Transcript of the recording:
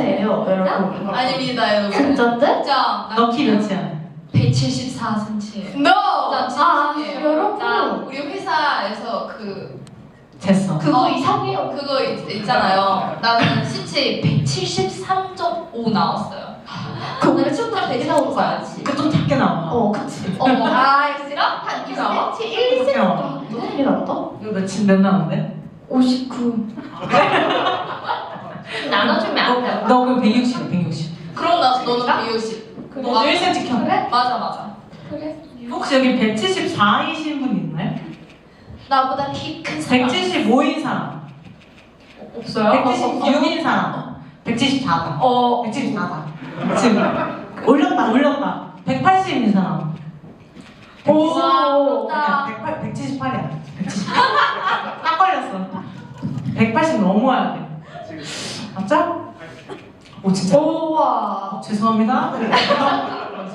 자체예요, 여러분. 아닙니다, 여러분. 진짜인데? 진짜. 너키 몇이야? 174cm. No! 아. 여러분. 나 우리 회사에서 그 쟀어. 그거 이상해요. 그거 있, 있잖아요. 나는 수치 173.5 나왔어요. 그거 왜 춤도 되게 나오는 거 알지? 그좀 작게 나와. 어, 그치. 어머. 아, 싫어? 한 2cm? 1, 2cm 정도 되게 나왔다? 이거 며칠 몇 나오는데? 59. 너 그럼 160, 160. 그럼 나 너는 150. 그래? 너도 1cm 켜. 그래? 맞아, 맞아. 그래? 혹시 여기 174이신 분 있나요? 나보다 키 큰 사람. 175인 사람. 없어요? 176인 사람. 174다. 어, 174다. 지금 올렸다, 올렸다. 180인 사람. 오. 나 108, 178이야. 178. 딱 걸렸어. 180 넘어야 돼. 맞죠? 오, 진짜. 우와. 죄송합니다.